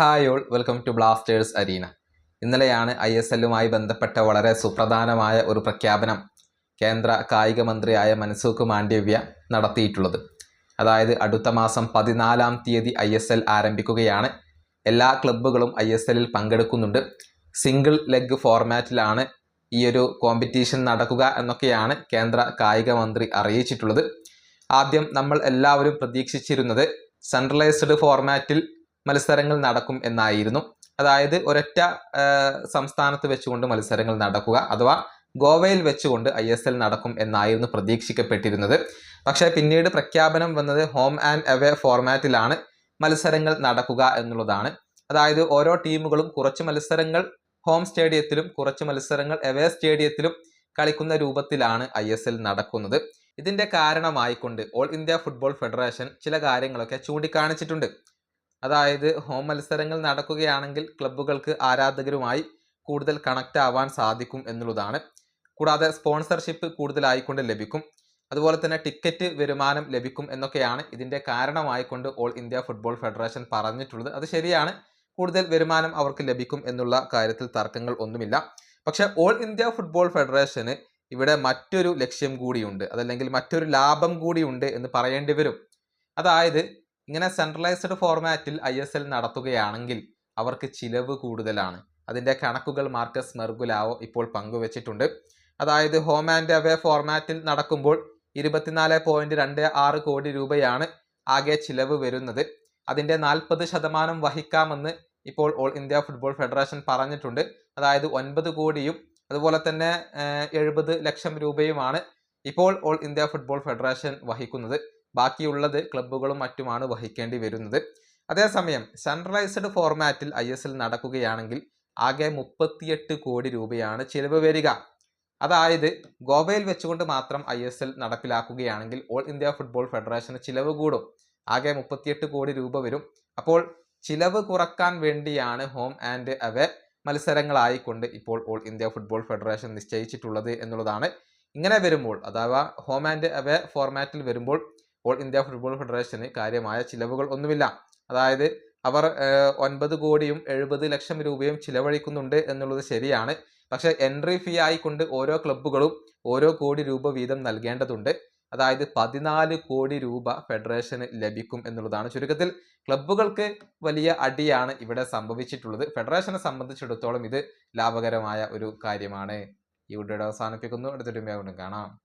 Hi all. Welcome to Blasters arena. ഇന്നലെയാണ് I S എല്ലുമായി ബന്ധപ്പെട്ട വളരെ സുപ്രധാനമായ ഒരു പ്രഖ്യാപനം കേന്ദ്ര കായിക മന്ത്രിയായ മൻസൂഖ് മാണ്ഡവ്യ നടത്തിയിട്ടുള്ളത്. അതായത് അടുത്ത മാസം പതിനാലാം തീയതി ഐ എസ് എൽ ആരംഭിക്കുകയാണ്. എല്ലാ ക്ലബ്ബുകളും ഐ എസ് എല്ലിൽ പങ്കെടുക്കുന്നുണ്ട്. സിംഗിൾ ലെഗ് ഫോർമാറ്റിലാണ് ഈ ഒരു കോമ്പറ്റീഷൻ നടക്കുക എന്നൊക്കെയാണ് കേന്ദ്ര കായിക മന്ത്രി അറിയിച്ചിട്ടുള്ളത്. ആദ്യം നമ്മൾ എല്ലാവരും പ്രതീക്ഷിച്ചിരുന്നത് സെൻട്രലൈസ്ഡ് ഫോർമാറ്റിൽ മത്സരങ്ങൾ നടക്കും എന്നായിരുന്നു. അതായത് ഒരൊറ്റ സംസ്ഥാനത്ത് വെച്ചുകൊണ്ട് മത്സരങ്ങൾ നടക്കുക അഥവാ ഗോവയിൽ വെച്ചുകൊണ്ട് ഐ എസ് എൽ നടക്കും എന്നായിരുന്നു പ്രതീക്ഷിക്കപ്പെട്ടിരുന്നത്. പക്ഷേ പിന്നീട് പ്രഖ്യാപനം വന്നത് ഹോം ആൻഡ് അവേ ഫോർമാറ്റിലാണ് മത്സരങ്ങൾ നടക്കുക എന്നുള്ളതാണ്. അതായത് ഓരോ ടീമുകളും കുറച്ച് മത്സരങ്ങൾ ഹോം സ്റ്റേഡിയത്തിലും കുറച്ച് മത്സരങ്ങൾ എവേ സ്റ്റേഡിയത്തിലും കളിക്കുന്ന രൂപത്തിലാണ് ഐ എസ് എൽ നടക്കുന്നത്. ഇതിന്റെ കാരണമായിക്കൊണ്ട് ഓൾ ഇന്ത്യ ഫുട്ബോൾ ഫെഡറേഷൻ ചില കാര്യങ്ങളൊക്കെ ചൂണ്ടിക്കാണിച്ചിട്ടുണ്ട്. അതായത് ഹോം മത്സരങ്ങൾ നടക്കുകയാണെങ്കിൽ ക്ലബ്ബുകൾക്ക് ആരാധകരുമായി കൂടുതൽ കണക്റ്റ് ആവാൻ സാധിക്കും എന്നുള്ളതാണ്. കൂടാതെ സ്പോൺസർഷിപ്പ് കൂടുതലായിക്കൊണ്ട് ലഭിക്കും. അതുപോലെ തന്നെ ടിക്കറ്റ് വരുമാനം ലഭിക്കും എന്നൊക്കെയാണ് ഇതിന്റെ കാരണമായിക്കൊണ്ട് ഓൾ ഇന്ത്യ ഫുട്ബോൾ ഫെഡറേഷൻ പറഞ്ഞിട്ടുള്ളത്. അത് ശരിയാണ്. കൂടുതൽ വരുമാനം അവർക്ക് ലഭിക്കും എന്നുള്ള കാര്യത്തിൽ തർക്കങ്ങൾ ഒന്നുമില്ല. പക്ഷെ ഓൾ ഇന്ത്യ ഫുട്ബോൾ ഫെഡറേഷന് ഇവിടെ മറ്റൊരു ലക്ഷ്യം കൂടിയുണ്ട്. അതല്ലെങ്കിൽ മറ്റൊരു ലാഭം കൂടിയുണ്ട് എന്ന് പറയേണ്ടി വരും. അതായത് ഇങ്ങനെ സെൻട്രലൈസ്ഡ് ഫോർമാറ്റിൽ ഐ എസ് എൽ നടത്തുകയാണെങ്കിൽ അവർക്ക് ചിലവ് കൂടുതലാണ്. അതിന്റെ കണക്കുകൾ മാർക്കസ് മെർഗുലാവോ ഇപ്പോൾ പങ്കുവച്ചിട്ടുണ്ട്. അതായത് ഹോം ആൻഡ് അവേ ഫോർമാറ്റിൽ നടക്കുമ്പോൾ ഇരുപത്തിനാല് പോയിന്റ് രണ്ട് ആറ് കോടി രൂപയാണ് ആകെ ചിലവ് വരുന്നത്. അതിന്റെ നാൽപ്പത് ശതമാനം വഹിക്കാമെന്ന് ഇപ്പോൾ ഓൾ ഇന്ത്യ ഫുട്ബോൾ ഫെഡറേഷൻ പറഞ്ഞിട്ടുണ്ട്. അതായത് ഒൻപത് കോടിയും അതുപോലെ തന്നെ എഴുപത് ലക്ഷം രൂപയുമാണ് ഇപ്പോൾ ഓൾ ഇന്ത്യ ഫുട്ബോൾ ഫെഡറേഷൻ വഹിക്കുന്നത്. ബാക്കിയുള്ളത് ക്ലബ്ബുകളും മറ്റുമാണ് വഹിക്കേണ്ടി വരുന്നത്. അതേസമയം സെൻട്രലൈസ്ഡ് ഫോർമാറ്റിൽ ഐ എസ് എൽ നടക്കുകയാണെങ്കിൽ ആകെ മുപ്പത്തിയെട്ട് കോടി രൂപയാണ് ചിലവ് വരിക. അതായത് ഗോവയിൽ വെച്ചുകൊണ്ട് മാത്രം ഐ എസ് എൽ നടപ്പിലാക്കുകയാണെങ്കിൽ ഓൾ ഇന്ത്യ ഫുട്ബോൾ ഫെഡറേഷന് ചിലവ് കൂടും. ആകെ മുപ്പത്തിയെട്ട് കോടി രൂപ വരും. അപ്പോൾ ചിലവ് കുറയ്ക്കാൻ വേണ്ടിയാണ് ഹോം ആൻഡ് അവേ മത്സരങ്ങളായിക്കൊണ്ട് ഇപ്പോൾ ഓൾ ഇന്ത്യ ഫുട്ബോൾ ഫെഡറേഷൻ നിശ്ചയിച്ചിട്ടുള്ളത് എന്നുള്ളതാണ്. ഇങ്ങനെ വരുമ്പോൾ അഥവാ ഹോം ആൻഡ് അവേ ഫോർമാറ്റിൽ വരുമ്പോൾ ഓൾ ഇന്ത്യ ഫുട്ബോൾ ഫെഡറേഷന് കാര്യമായ ചിലവുകൾ ഒന്നുമില്ല. അതായത് അവർ ഒൻപത് കോടിയും എഴുപത് ലക്ഷം രൂപയും ചിലവഴിക്കുന്നുണ്ട് എന്നുള്ളത് ശരിയാണ്. പക്ഷേ എൻട്രി ഫീ ആയിക്കൊണ്ട് ഓരോ ക്ലബ്ബുകളും ഓരോ കോടി രൂപ വീതം നൽകേണ്ടതുണ്ട്. അതായത് പതിനാല് കോടി രൂപ ഫെഡറേഷന് ലഭിക്കും എന്നുള്ളതാണ് ചുരുക്കത്തിൽ. ക്ലബ്ബുകൾക്ക് വലിയ അടിയാണ് ഇവിടെ സംഭവിച്ചിട്ടുള്ളത്. ഫെഡറേഷനെ സംബന്ധിച്ചിടത്തോളം ഇത് ലാഭകരമായ ഒരു കാര്യമാണ്. ഈ വീഡിയോയുടെ അവസാനിപ്പിക്കുന്നു. അടുത്തൊരു കാണാം.